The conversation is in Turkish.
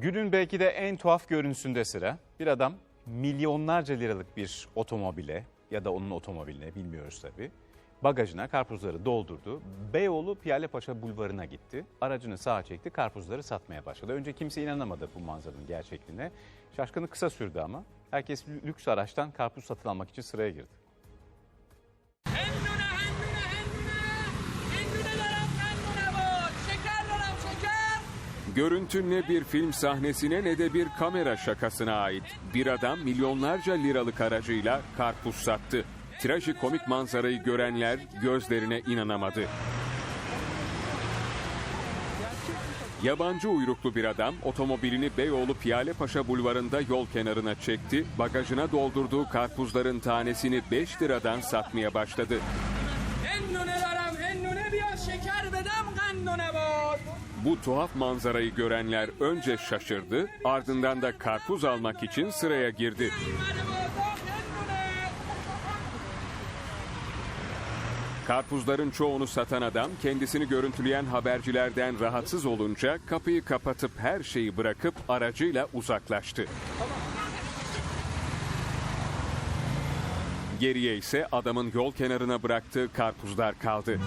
Günün belki de en tuhaf görüntüsünde sıra. Bir adam milyonlarca liralık bir otomobile ya da onun otomobiline bilmiyoruz tabii. Bagajına karpuzları doldurdu. Beyoğlu Piyalepaşa Bulvarı'na gitti. Aracını sağa çekti, karpuzları satmaya başladı. Önce kimse inanamadı bu manzaranın gerçekliğine. Şaşkınlık kısa sürdü ama herkes lüks araçtan karpuz satın almak için sıraya girdi. Görüntü ne bir film sahnesine ne de bir kamera şakasına ait. Bir adam milyonlarca liralık aracıyla karpuz sattı. Trajikomik manzarayı görenler gözlerine inanamadı. Yabancı uyruklu bir adam otomobilini Beyoğlu Piyalepaşa bulvarında yol kenarına çekti. Bagajına doldurduğu karpuzların tanesini 5 liradan satmaya başladı. Bu tuhaf manzarayı görenler önce şaşırdı, ardından da karpuz almak için sıraya girdi. Karpuzların çoğunu satan adam kendisini görüntüleyen habercilerden rahatsız olunca kapıyı kapatıp her şeyi bırakıp aracıyla uzaklaştı. Geriye ise adamın yol kenarına bıraktığı karpuzlar kaldı.